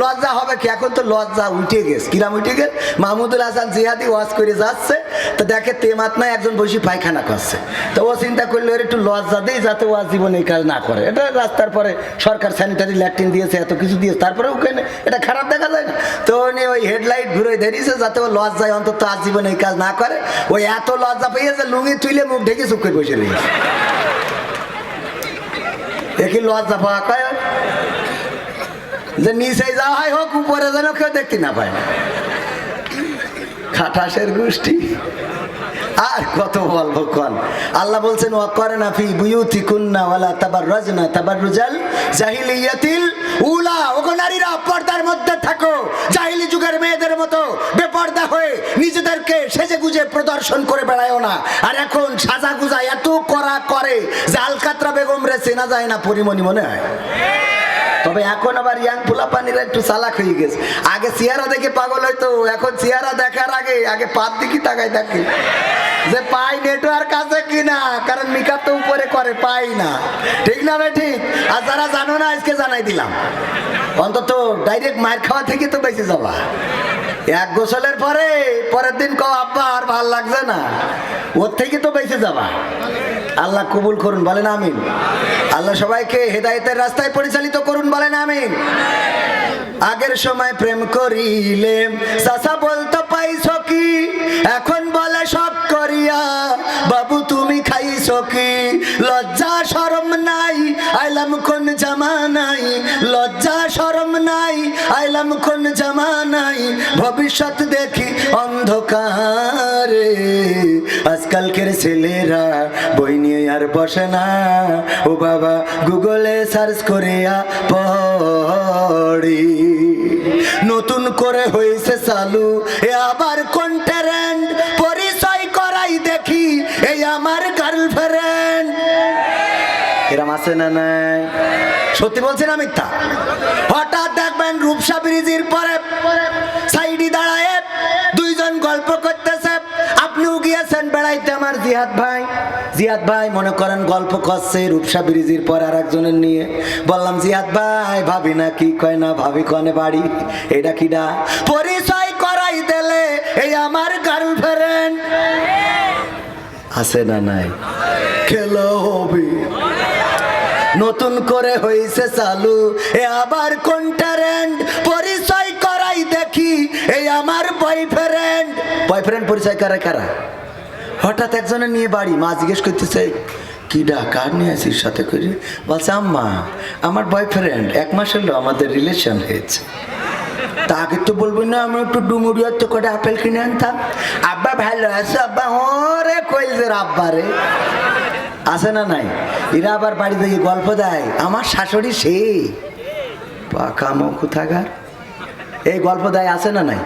লজ্জা হবে কি? এখন তো লজ্জা উঠে গেছে। কিরাম উঠে গেছে মাহমুদুল হাসান জিহাদি ওয়াজ করে যাচ্ছে। তো দেখে তেমাত নাই, একজন বসে পায়খানা করছে। তো ও চিন্তা করলে, এর একটু লজ্জা দেই যাতে ও জীবনে এই কাজ না করে। এটা রাস্তার পরে সরকার স্যানিটারি ল্যাট্রিন দিয়েছে, এত কিছু দিয়েছে। তারপরে ওখানে এটা খারাপ দেখা যায় না। তো উনি ওই হেডলাইট ঘুরে ধরিয়েছে যাতে ও লজ্জায় অন্তত আজ জীবনে এই কাজ না করে। ওই এত লজ্জা পেয়েছে, লুঙ্গি তুলে মুখ ঢেকে চুপ করে বসে রয়েছে। দেখি লজ্জা পাওয়া কয়? যে নিচে যাওয়া হয় হোক, উপরে যেন কেউ দেখতে না পায়। খাটাসের গোষ্ঠী। আর কত বলব কন? আল্লাহ বলছেন ও করে না ফি বুয়ুতি কুন্না ওয়ালা তাবার রজনা তাবার রুজাল জাহিলিয়াতিল উলা। ওগো নারীরা, পর্দার মধ্যে থাকো। জাহিলি যুগের মেয়েদের মতো বেপর্দা হয়ে নিজেদেরকে সেজে গুজে প্রদর্শন করে বেড়ায়ও না। আর এখন সাজা গুজা এত করা করে যে আলকাতরা বেগম রে চেনা যায় না, পরিমণি মনে হয়। তবে এখন আবার ইয়াং পোলাপানিরা একটু চালাক হয়ে গেছে। আগে চেহারা দেখে পাগল হয়তো এখন চেহারা দেখার আগে আগে পাত দিকে তাকাই থাকে যে পাই নেটওয়ার্ক আছে কিনা, কারণ মেকআপ তো উপরে করে, পাই না। ঠিক না ভাই, ঠিক? আর যারা জানো না, আজকে জানাই দিলাম। অন্তত ডাইরেক্ট মায়ের খাওয়া থেকে তো বেঁচে যাবা। এক গোসলের পরে, পরের দিন কও, আব্বা, আর ভালো লাগছে না। ওর থেকে তো বেঁচে যাবা। আল্লাহ কবুল করুন, বলেন আমিন। আল্লাহ সবাইকে হেদায়েতের রাস্তায় পরিচালিত করুন, বলেন আমিন। আগের সময় প্রেম করিলে চাষা বলতো, পাইছো কি? এখন বলে সব করিয়া, বাবু তুমি খাইছো কি? লজ্জা, শরম নাই, আইলাম কোন জামা নাই, লজ্জা, শরম নাই, আইলাম কোন জামানাই ভবিষ্যৎ দেখি অন্ধকারে। আজকালকের ছেলেরা বই নিয়ে আর বসে না। ও বাবা গুগলে সার্চ করে পড়ি। নতুন করে হয়েছে চালু। এ আবার কন্টেরেন্ট পরিচয় করাই দেখি। এই আমার গার্লফ্রেন্ড এরম আছে না নাই? সত্যি বলছি না মিথ্যা? হঠাৎ দেখবেন রূপসা ব্রিজের পরে সাইডি দাঁড়ায় দুইজন গল্প করতেছে। আপনিও গিয়েছেন বেড়াইতে আমার জিহাদ ভাই। জিয়াদ ভাই মনে করেন গল্প করছে রূপসা ব্রিজের পর আর একজনের নিয়ে। বললাম জিয়াদ ভাই, ভাবি না কি কয় না, ভাবি কনে বাড়ি। এটা কিডা পরিচয় করাই দিলে এই আমার গার্লফ্রেন্ড আছে না নাই? খেলো হবে। নতুন করে হয়েছে চালু। এ আবার কন্টারেন্ট পরিচয় করাই দেখি এই আমার বয়ফ্রেন্ড বয়ফ্রেন্ড পরিচয় করে কারা? হঠাৎ একজনের নিয়ে বাড়ি, মা জিজ্ঞেস করতেছে, কি ডা, কার নিয়ে আসিস সাথে করে? বলছে, আম্মা, আমার বয়ফ্রেন্ড এক মাস হলো আমাদের রিলেশন হয়েছে। তা আগে তো বলবি না, আমি একটু ডুমুরিয়ার তো কটা আপেল কিনে আনতাম। আব্বা ভালো আছে, আব্বা ওরে কইলদের আব্বা রে। আছে না নাই? এরা আবার বাড়িতে গিয়ে গল্প দেয়। আমার শাশুড়ি সে। পাকা মুখু থাকার এই গল্প দেয় আছে না নাই?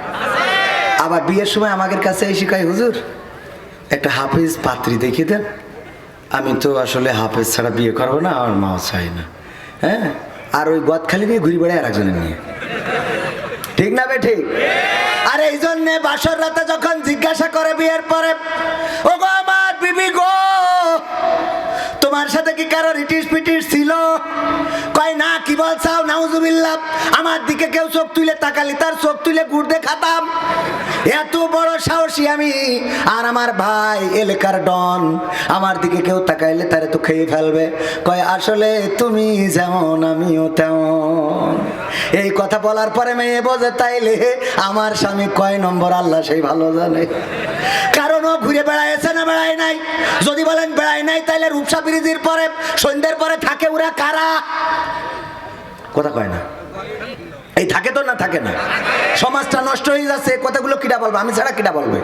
আবার বিয়ের সময় আমাদের কাছে এই শিখাই হুজুর, একটা হাফিজ পাত্রী দেখিয়ে দেন। আমি তো আসলে হাফেজ ছাড়া বিয়ে করব না, আমার মাও চাই না। হ্যাঁ? আর ওই গদখালি নিয়ে ঘুরি বেড়ায় আর নিয়ে। ঠিক না বে ঠিক? আর এই জন্যে বাসর রাতে যখন জিজ্ঞাসা করে বিয়ের পরে ও গো আমার বিবি গো তোমার সাথে কি কারও রিটিস পিটিস ছিল? কয়, না, কি বলছাও? নাউজুবিল্লাহ, আমার দিকে কেউ চোখ তুলে তাকালি তার চোখ তুলে গুড় দেখাতাম এত বড় সাহসী আমি। আর আমার ভাই এলাকার ডন, আমার দিকে কেউ তাকাইলে তারে তো খেয়ে ফেলবে। কয়, আসলে তুমি যেমন, আমিও তেমন। এই কথা বলার পরে মেয়ে বোঝে তাইলে, আমার স্বামী কয় নম্বর, আল্লাহ সেই ভালো জানে। কারণ ও ঘুরে বেড়ায় নাই। যদি বলেন বেড়ায় নাই, তাইলে রূপসা ব্রিজের পরে, সন্ধ্যের পরে থাকে ওরা কারা? কথা কয় না। এই থাকে তো না থাকে না? সমাজটা নষ্ট হয়ে যাচ্ছে কথাগুলো কিটা বলবে? আমি ছাড়া কিটা বলবে?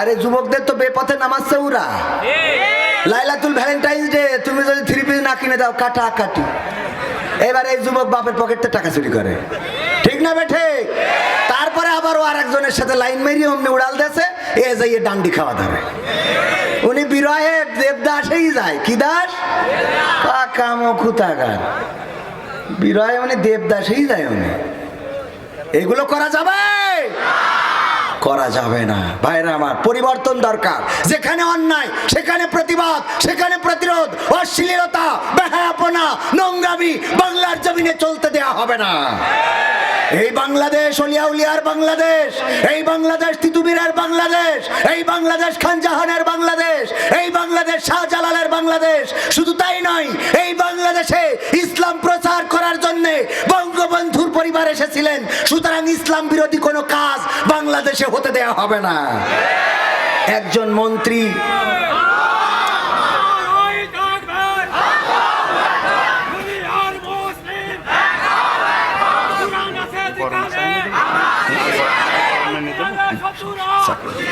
আরে যুবকদের তো বেপথে নামাচ্ছে ওরা। লাইলাতুল ভ্যালেন্টাইন্স ডে, তুমি যদি থ্রি পিস না কিনে দাও কাটা কাটি এবার এই যুবক বাপের পকেটে টাকা চুরি করে। ঠিক না বেঠে তারপরে আবার আর একজনের সাথে লাইন মেরিয়ে অমনি উড়াল দেছে এ যাইয়ে ডান্ডি খাওয়া ধরে। উনি বিরহে দেবদাসেই যায়, কি দাস? কাম খুতাগার বিরহে উনি দেবদাসেই যায় উনি। এগুলো করা যাবে? করা যাবে না। ভাইরা আমার, পরিবর্তন দরকার। যেখানে অন্যায়, সেখানে প্রতিবাদ, সেখানে প্রতিরোধ, অশ্লীলতা, বেহায়াপনা, নোংরামি বাংলার জমিনে চলতে দেয়া হবে না। এই বাংলাদেশ অলিয়াউলিয়ার বাংলাদেশ, এই বাংলাদেশ তিতুমিরের বাংলাদেশ, এই বাংলাদেশ খান জাহানের বাংলাদেশ, এই বাংলাদেশ শাহজালালের বাংলাদেশ। শুধু তাই নয়, এই বাংলাদেশে ইসলাম প্রচার করার জন্য বঙ্গবন্ধুর পরিবার এসেছিলেন। সুতরাং ইসলাম বিরোধী কোনো কাজ বাংলাদেশে হতে দেয়া হবে না। একজন মন্ত্রী কোরআন আছে যেখানে শত্রুরা